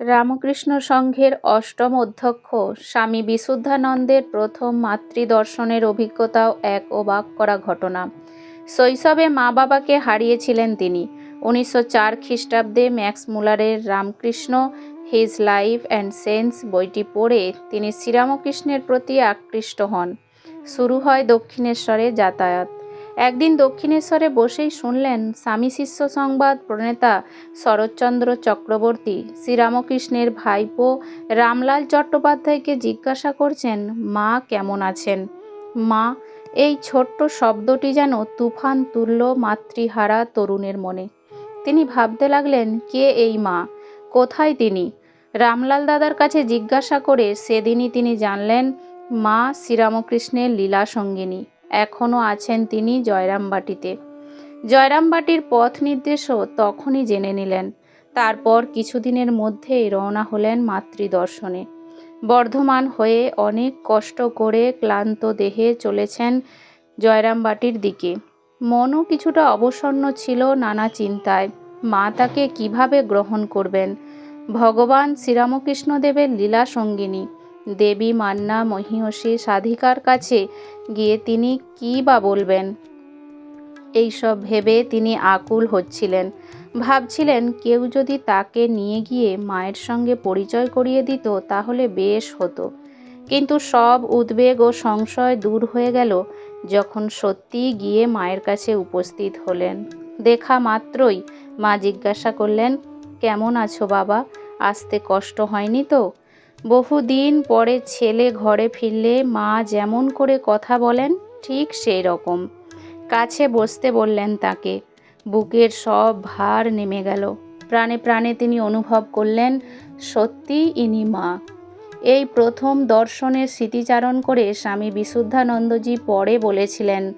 রামকৃষ্ণ সংঘের অষ্টম অধ্যক্ষ স্বামী বিশুদ্ধানন্দের প্রথম মাতৃদর্শনের অভিজ্ঞতাও এক অবাক করা ঘটনা। শৈশবে মা বাবাকে হারিয়েছিলেন তিনি। উনিশশো চার খ্রিস্টাব্দে Max মুলারের Ramakrishna, his life and sense বইটি পড়ে তিনি শ্রীরামকৃষ্ণের প্রতি আকৃষ্ট হন। শুরু হয় দক্ষিণেশ্বরে যাতায়াত। একদিন দক্ষিণেশ্বরে বসেই শুনলেন স্বামী শিষ্য সংবাদ প্রণেতা শরৎচন্দ্র চক্রবর্তী। শ্রীরামকৃষ্ণের ভাইপো রামলাল চট্টোপাধ্যায়কে জিজ্ঞাসা করছেন, মা কেমন আছেন? মা, এই ছোট্ট শব্দটি যেন তুফান তুল্য মাতৃহারা তরুণের মনে। তিনি ভাবতে লাগলেন, কে এই মা? কোথায় তিনি? রামলাল দাদার কাছে জিজ্ঞাসা করে সেদিনই তিনি জানলেন, মা শ্রীরামকৃষ্ণের লীলা সঙ্গিনী। এখনও আছেন তিনি জয়রামবাটিতে। জয়রামবাটির পথ নির্দেশও তখনই জেনে নিলেন। তারপর কিছুদিনের মধ্যেই রওনা হলেন মাতৃদর্শনে। বর্ধমান হয়ে অনেক কষ্ট করে ক্লান্ত দেহে চলেছেন জয়রামবাটির দিকে। মনও কিছুটা অবসন্ন ছিল নানা চিন্তায়। মা তাকে কীভাবে গ্রহণ করবেন? ভগবান শ্রীরামকৃষ্ণদেবের লীলা সঙ্গিনী। দেবী মান্না মহিষী সাধিকার কাছে গিয়ে তিনি কী বা বলবেন? এইসব ভেবে তিনি আকুল হচ্ছিলেন। ভাবছিলেন, কেউ যদি তাকে নিয়ে গিয়ে মায়ের সঙ্গে পরিচয় করিয়ে দিত, তাহলে বেশ হতো। কিন্তু সব উদ্বেগ ও সংশয় দূর হয়ে গেল যখন সত্যিই গিয়ে মায়ের কাছে উপস্থিত হলেন। দেখা মাত্রই মা জিজ্ঞাসা করলেন, কেমন আছো বাবা? আসতে কষ্ট হয়নি তো? বহুদিন পরে ছেলে ঘরে ফিরলে মা যেমন করে কথা বলেন, ঠিক সেই রকম। কাছে বসতে বললেন তাকে। বুকের সব ভার নেমে গেল। প্রাণে প্রাণে তিনি অনুভব করলেন, সত্যি ইনি মা। এই প্রথম দর্শনের স্মৃতিচারণ করে স্বামী বিশুদ্ধানন্দজি পরে বলেছিলেন,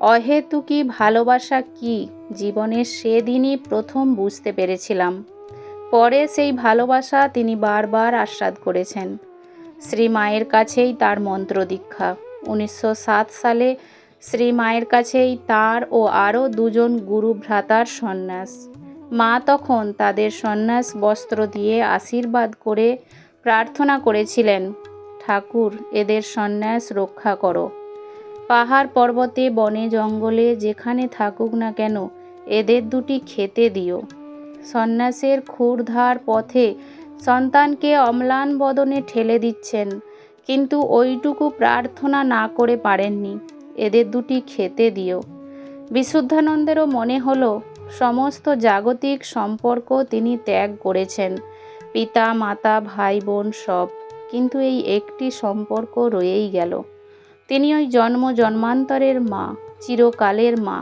অহেতুকি ভালোবাসা কি? জীবনের সেদিনই প্রথম বুঝতে পেরেছিলাম। পরে সেই ভালোবাসা তিনি বারবার আস্বাদ করেছেন। শ্রী মায়ের কাছেই তার মন্ত্র দীক্ষা। উনিশশো সাত সালে শ্রী মায়ের কাছেই তার ও আরও দুজন গুরু ভ্রাতার সন্ন্যাস। মা তখন তাদের সন্ন্যাস বস্ত্র দিয়ে আশীর্বাদ করে প্রার্থনা করেছিলেন, ঠাকুর, এদের সন্ন্যাস রক্ষা করো। পাহাড় পর্বতে, বনে, জঙ্গলে, যেখানে থাকুক না কেন, এদের দুটি খেতে দিও। সন্ন্যাসের ক্ষুরধার পথে সন্তানকে অম্লান বদনে ঠেলে দিচ্ছেন, কিন্তু ওইটুকু প্রার্থনা না করে পারেননি। এদের দুটি খেতে দিও। বিশুদ্ধানন্দেরও মনে হলো, সমস্ত জাগতিক সম্পর্ক তিনি ত্যাগ করেছেন, পিতা, মাতা, ভাই, বোন সব, কিন্তু এই একটি সম্পর্ক রয়েই গেল। তিনি ওই জন্ম জন্মান্তরের মা, চিরকালের মা।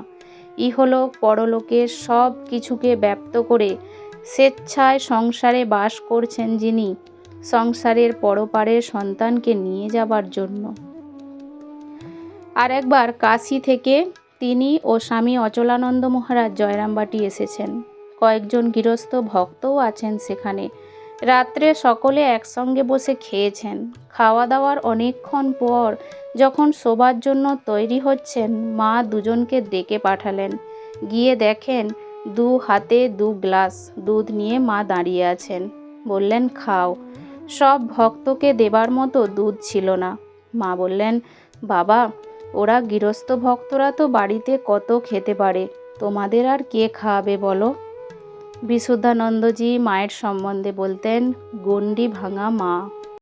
ইহলোক পরলোকের সব কিছুকে ব্যপ্ত করে স্বেচ্ছায় সংসারে বাস করছেন যিনি সংসারের পরপারে সন্তানকে নিয়ে যাবার জন্য। আর একবার কাশি থেকে তিনি ও স্বামী অচলানন্দ মহারাজ জয়রামবাটি এসেছেন। কয়েকজন গৃহস্থ ভক্তও আছেন সেখানে। রাত্রে সকলে একসঙ্গে বসে খেয়েছেন। খাওয়া দাওয়ার অনেকক্ষণ পর যখন শোবার জন্য তৈরি হচ্ছেন, মা দুজনকে ডেকে পাঠালেন। গিয়ে দেখেন দু হাতে দু গ্লাস দুধ নিয়ে মা দাঁড়িয়ে আছেন। বললেন, খাও। সব ভক্তকে দেবার মতো দুধ ছিল না। মা বললেন, বাবা, ওরা গৃহস্থ ভক্তরা তো বাড়িতে কত খেতে পারে। তোমাদের আর কে খাওয়াবে বলো? বিশুদ্ধানন্দজি মায়ের সম্বন্ধে বলতেন গণ্ডি ভাঙা মা।